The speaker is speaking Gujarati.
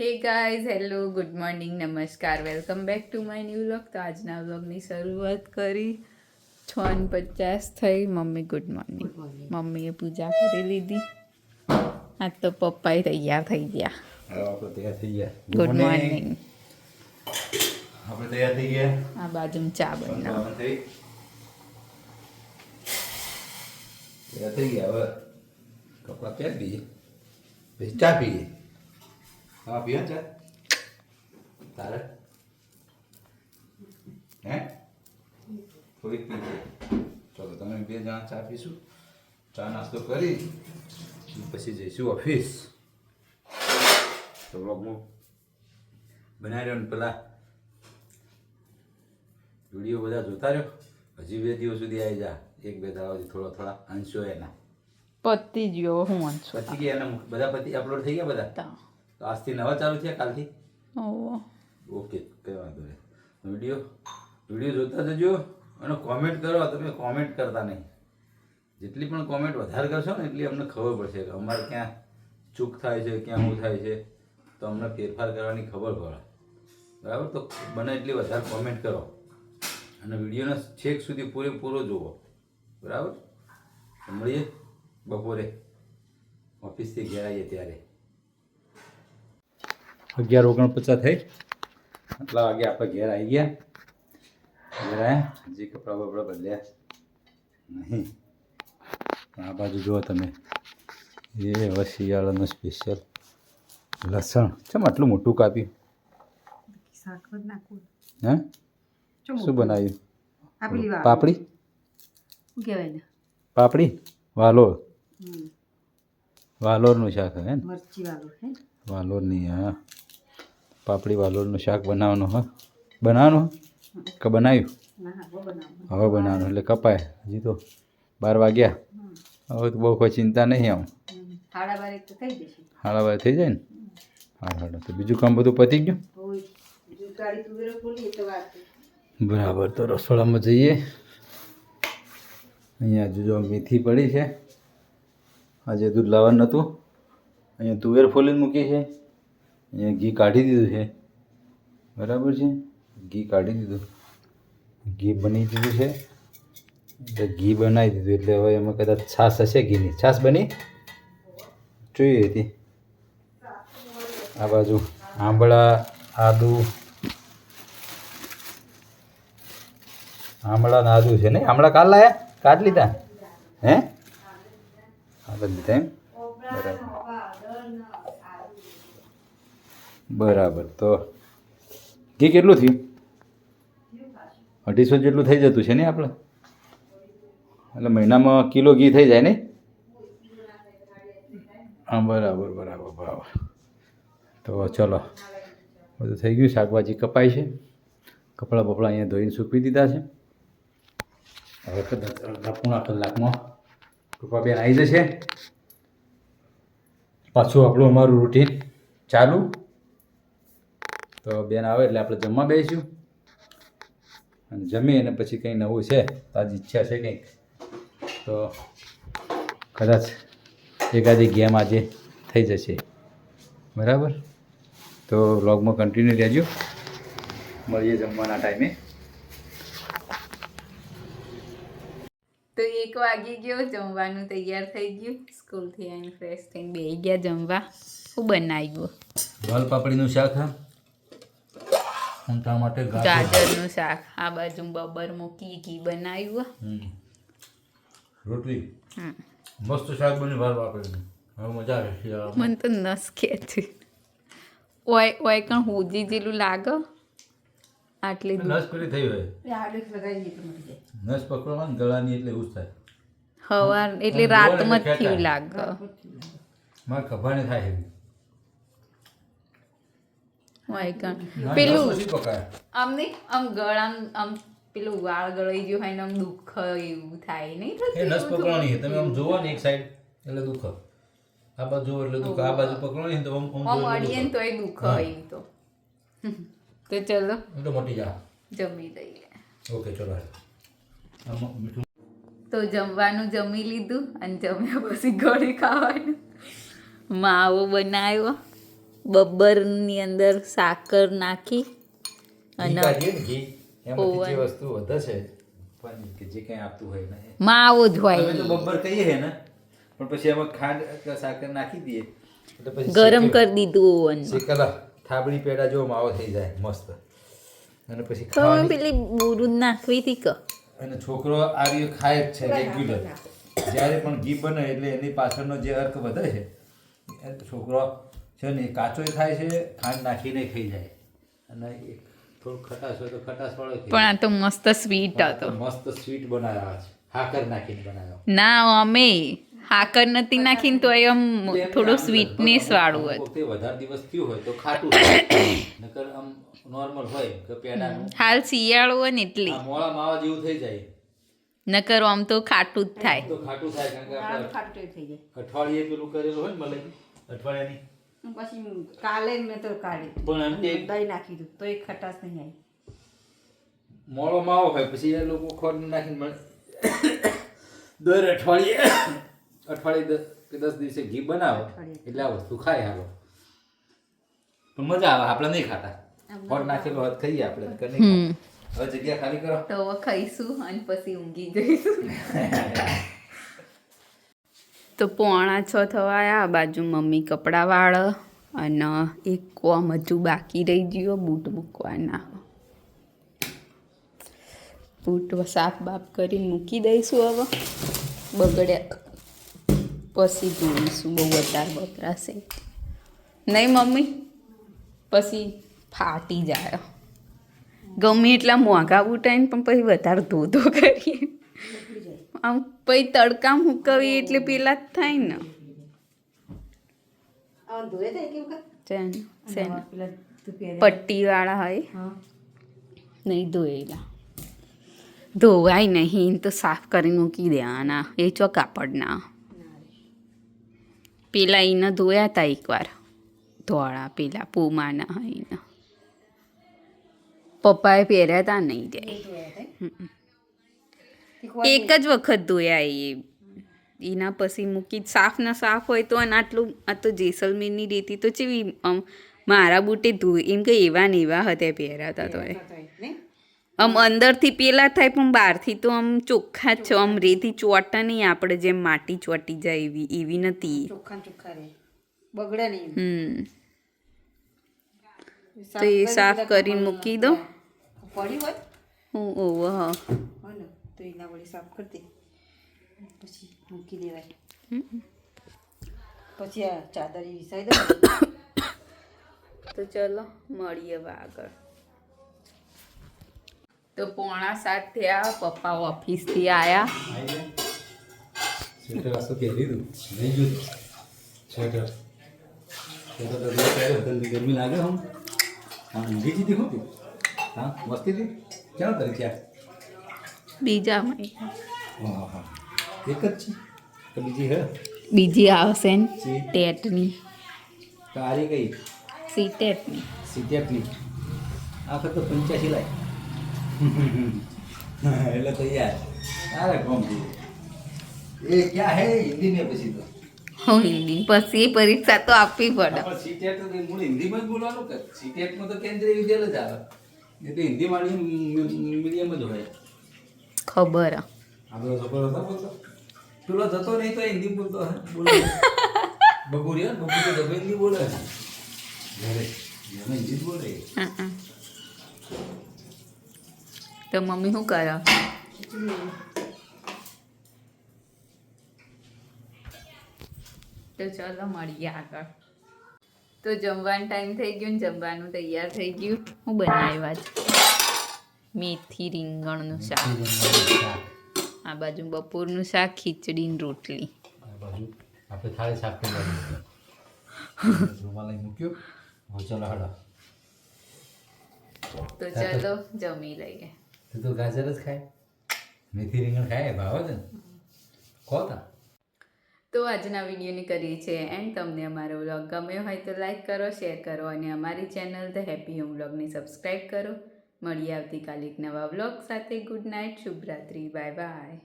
Hey guys hello good morning નમસ્કાર welcome back to my new vlog તો આજના વ્લોગની શરૂઆત કરી. છ ને પચાસ થઈ મમ્મી ગુડ મોર્નિંગ મમ્મીએ પૂજા કરી લીધી. આજ તો પપ્પાએ તૈયાર થઈ ગયા. હવે આપણે તૈયાર થઈ ગયા. ગુડ મોર્નિંગ આપણે તૈયાર થઈ ગયા. આ બાજુ ચા બનાવ. આપણે થઈ. તૈયાર થઈ ગયા હવે. કપડાં પહેરી દઈએ પછી ચા પીએ? હા પીએ છે તારે? હે? થોડીક પીએ ચલો તમે બે જણા ચા પીશું. ચા નાસ્તો કરી પછી જઈશું ઓફિસ. તો બ્લોગમાં બનાવી રહ્યો ને પેલા. વીડિયો બધા જોતા રહ્યો. હજી બે દિવસ સુધી આવી જા. એક બે દાડાથી થોડા થોડા અંશો એના. પતી ગયો હું વાંચું પતી ગયા એના બધા પતિ અપલોડ થઈ ગયા બધા? તા આજથી નવા ચાલુ થયા કાલથી? ઓકે કઈ વાંધો નહીં. વીડિયો વીડિયો જોતા જજો અને કોમેન્ટ કરો તમે કોમેન્ટ કરતા નહીં. જેટલી પણ કોમેન્ટ વધારે કરશો ને એટલી અમને ખબર પડશે કે અમારે ક્યાં ચૂક થાય છે ક્યાં શું થાય છે. તો અમને ફેરફાર કરવાની ખબર પડે. બરાબર? તો બને એટલી વધારે કોમેન્ટ કરો. અને વિડીયોને છેક સુધી પૂરેપૂરો જુઓ. બરાબર? મળીએ બપોરે. ઓફિસથી ઘેર આવીએ ત્યારે. અગિયાર ઓગણપચાસ થઈ. આટલા વાગે આપણે ઘેર આવી ગયા. ઘેર આવ્યા હજી કપડાં બપડા બદલ્યા. નહીં. આ બાજુ જુઓ તમે. એ હવે શિયાળાનું સ્પેશિયલ લસણ. ચમ આટલું મોટું કાપ્યું? હે? શું બનાવ્યું? પાપડી? પાપડી? વાલોર વાલોરનું શાક હે વાલોરની હા. પાપડી વાલોળનું શાક બનાવવાનું હા? બનાવવાનું કે બનાવ્યું? હવે બનાવવાનું એટલે કપાય. હજી તો બાર વાગ્યા. હવે તો બહુ કોઈ ચિંતા નહીં આમ. થઈ હાડા બાર થઈ જાય ને? હાડ હાડ તો બીજું કામ બધું પતી ગયું. બરાબર તો રસોડામાં જઈએ. અહીંયા હજુ જો મેથી પડી છે. આજે દૂધ લાવવાનું નહોતું અહીંયા તુવેર ફોલીને મૂકી છે. અહીંયા ઘી કાઢી દીધું છે. બરાબર છે? ઘી કાઢી દીધું. ઘી બની દીધું છે. એટલે ઘી બનાવી દીધું. એટલે હવે એમાં કદાચ છાશ હશે ઘીની. છાશ બની? જોઈએ હતી આ બાજુ આંબળા, આદુ. આમળા નાદુ છે ને? આમળા કાલ લાયા? કાઢ લીધા? હે? કાઢ લીધા એમ? બરાબર. બરાબર. તો ઘી કેટલું થયું? અઢીસો જેટલું થઈ જતું છે ને આપણે એટલે મહિનામાં કિલો ઘી થઈ જાય ને હા, બરાબર બરાબર બરાબર. તો ચલો, બધું થઈ ગયું, શાકભાજી કપાય છે. કપડાં બપડા અહીંયા ધોઈને સૂકવી દીધા છે. હવે કદાચ અડધા પૂણા કલાકમાં કૃપાબેન આવી જશે. પાછું આપણું અમારું રૂટીન ચાલુ. તો બેન આવે એટલે આપણે જમવા બેસીશું. અને જમી અને પછી કંઈ નવું છે તાજી ઈચ્છા છે કંઈક. તો કદાચ એકાદી ગેમ આજે થઈ જશે. બરાબર? તો વ્લોગમાં કન્ટિન્યુ રહેજો. મળીએ જમવાના ટાઈમે. તો એક વાગી ગયો જમવાનું તૈયાર થઈ ગયું. સ્કૂલથી આવીને ફ્રેશ થઈને બેસી ગયા જમવા. હું બનાવ્યું? વાલ પાપડીનું શાક હા? હું તારા માટે ગાજરનું શાક. આ બાજુ બબર મૂકી ઘી બનાવ્યું. રોટલી. મસ્ત શાક બની ભાર વાપરે હવે મજા આવે શિયાળામાં. મને તો નસ ખેંચે ઓય ઓય કણ હોજી જેલું લાગે? આટલી નસ પેલી થઈ હોય. તો નસ પકડવા ગળાની એટલે એવું થાય. હવાર એટલે રાતમાં જ થયું. લાગે. મારે ખભાને થાય એવી. ઓય કણ પેલું નસ આમ નહીં આમ આમ પેલું વાળ ગળાઈ ગયું હોય ને આમ દુઃખ એવું થાય નહીં એ થતું. નસ પકડવાની તમે આમ જોવો ને એક સાઈડ એટલે દુઃખ. આ બાજુ એટલે દુઃખ. આ બાજુ પકડવાની તો આમ આમ આમ અડીએ ને દુઃખ. તોય દુઃખ હોય તો. તો ચલો. તો મોટી જા. જમી લઈએ. ઓકે ચલો. આમાં તો જમવાનું જમી લીધું અને જમ્યા પછી ઘડી ખાવાનું. માવો બનાવ્યો. બબ્બરની અંદર સાકર નાખી અને ઓવન. વસ્તુ વધે છે. પણ કે જે કંઈ આપતું હોય ને માવો જ હોય. તો બબ્બર કહીએ છે ને. પણ પછી એમાં ખાંડ સાકર નાખી દઈએ. ગરમ કરી દીધું ઓવન. શેકેલા. થાબડી પેડા જો માવો થઈ જાય મસ્ત. અને પછી ખાવાની પેલી બુરુદ નાખવી હતી ક? અને છોકરો આ ખાય જ છે રેગ્યુલર. જ્યારે પણ ઘી બને એટલે એની પાછળનો જે અર્ક વધે છે છોકરો છે ને કાચોય ખાય છે ખાંડ નાખીને ખાઈ જાય. અને થોડું ખટાશ હોય તો ખટાશ વાળો પણ આ તો મસ્ત સ્વીટ હતો. મસ્ત સ્વીટ બનાવ્યા છે. હાકર નાખીને બનાવ્યો. ના અમે હાકર નથી નાખીને તો આમ થોડું સ્વીટનેસ વાળું હતું તે વધારે દિવસ થયું હોય તો ખાટું નકર આમ નોર્મલ હોય કે પેડાનું. હાલ શિયાળો હોય ને એટલે. આ મોળા માવા જેવું થઈ જાય. નકર આમ તો ખાટું જ થાય. તો ખાટું થાય કારણ કે આપણે ખાટું થઈ જાય. અઠવાડિયે પેલું કરેલું હોય ને મલાઈ. અઠવાડિયાની? પછી કાલે મેં તો કાઢી પણ દહીં નાખી દીધું. તો એ ખટાશ નહીં આવી. મોળો માવો હોય પછી એ લોકો ખોટ નાખીને મળે દર અઠવાડિયે અઠવાડિયે દસ કે દસ દિવસે ઘી બનાવો. એટલે આ વસ્તુ ખાય આવો પણ મજા આવે આપણે નહીં ખાતા. ખોટ નાખેલો હાથ ખાઈએ આપણે કે નહીં હવે જગ્યા ખાલી કરો. તો ખાઈશું અને પછી ઊંઘી જઈશું. તો પોણા છ થવા આ બાજુ મમ્મી કપડાં વાળે અને એક કોમ હજુ બાકી રહી ગયો, બૂટ મૂકવાના બૂટ સાફ બાફ કરીને મૂકી દઈશું હવે. બગડ્યા. પછી ધોઈશું, બહુ વધારે વપરાશે. નહીં મમ્મી? પછી ફાટી જાય. ગમે એટલા મોંઘા બૂટાઈને પણ પછી વધારે ધોધો કરીએ. આમ પછી તડકામ હુકવીએ એટલે પેલા જ થાય ને. પટ્ટી પટ્ટીવાળા હોય. નહીં ધોયેલા. ધોવાય નહીં તો સાફ કરીને મૂકી દેવાના. એ ચો કાપડના પેલા એને ધોયા હતા એકવાર. ધોળા પેલા પૂમાના હોય એને પપ્પાએ પહેર્યા હતા નહીં જાય એક જ વખત ધોયા એ. એના પછી મૂકી સાફ ના સાફ હોય તો અને આટલું આ તો જેસલમેરની રેતી તો ચેવી આમ મારા બુટે ધોઈ એમ કે એવા ને એવા હતા પહેર્યા હતા તો આમ અંદરથી પેલા થાય પણ બહારથી તો આમ ચોખ્ખા જ છે. આમ રેતી ચોટા નહીં આપણે જેમ માટી ચોટી જાય એવી એવી નથી. ચોખ્ખા ચોખ્ખા રહે. બગડે નહીં હમ. તો એ સાફ કરીને મૂકી દો. પડી હોય? હું ઓવ હ તો એના વળી સાફ કરી દે પછી મૂકી દેવાય પછી આ ચાદર વિસાઈ દો તો ચલો મળીએ હવે આગળ તો પોણા સાત થયા પપ્પા ઓફિસથી આવ્યા દઉં ગરમી લાગે હું હા ઊંઘી જીતી હોતી હા મસ્તી હતી ક્યાં તરી ત્યાં બીજા હા એક જ છે? તો બીજી હે? બીજી આવશે ને સી ટેટની. તારી કઈ સી ટેટની. સિત્તેરની આ વખત તો પંચ્યાસી લાય એટલે તો યાર અરે કોમ એ ક્યાં હે? હિન્દી મેં પછી તો. હું હિન્દી પછી પરીક્ષા તો આપવી પડે. તો મૂળ હિન્દીમાં જ બોલવાનું કે? સીટેટમાં તો કેન્દ્રીય વિદ્યાલય જ આવે. એ તો હિન્દી વાળી મીડિયમ જ હોય. ખબર હે. આ બધો છોકરો હતો બોલતો પેલો જતો નહીં તો હિન્દી બોલતો હે બોલે બબુરી હે બબુ તો જબે હિન્દી બોલે ઘરે ઘરે હિન્દી જ બોલે હં, હં. તો મમ્મી શું કરે તો ચલો મળીએ આગળ તો જમવાનો ટાઈમ થઈ ગયો ને જમવાનું તૈયાર થઈ ગયું હું બનાવ્યા છે મેથી રીંગણનું શાક. આ બાજુ બપોરનું શાક ખીચડી ને રોટલી આપણે થાળી શાક રૂમાલ મૂક્યો. ચલો હડો તો ચાલો જમી લઈએ. તું તો ગાજર જ ખાય. મેથી રીંગણ ખાય ભાવે છે ખોતા તો આજના વિડીયોની કરીએ છીએ એન્ડ. તમને અમારો વ્લોગ ગમ્યો હોય તો લાઈક કરો શેર કરો અને અમારી ચેનલ ધ હેપી હોમ વ્લોગને સબસ્ક્રાઈબ કરો. મળીએ આવતીકાલે એક નવા વ્લોગ સાથે. ગુડ નાઇટ શુભરાત્રી બાય બાય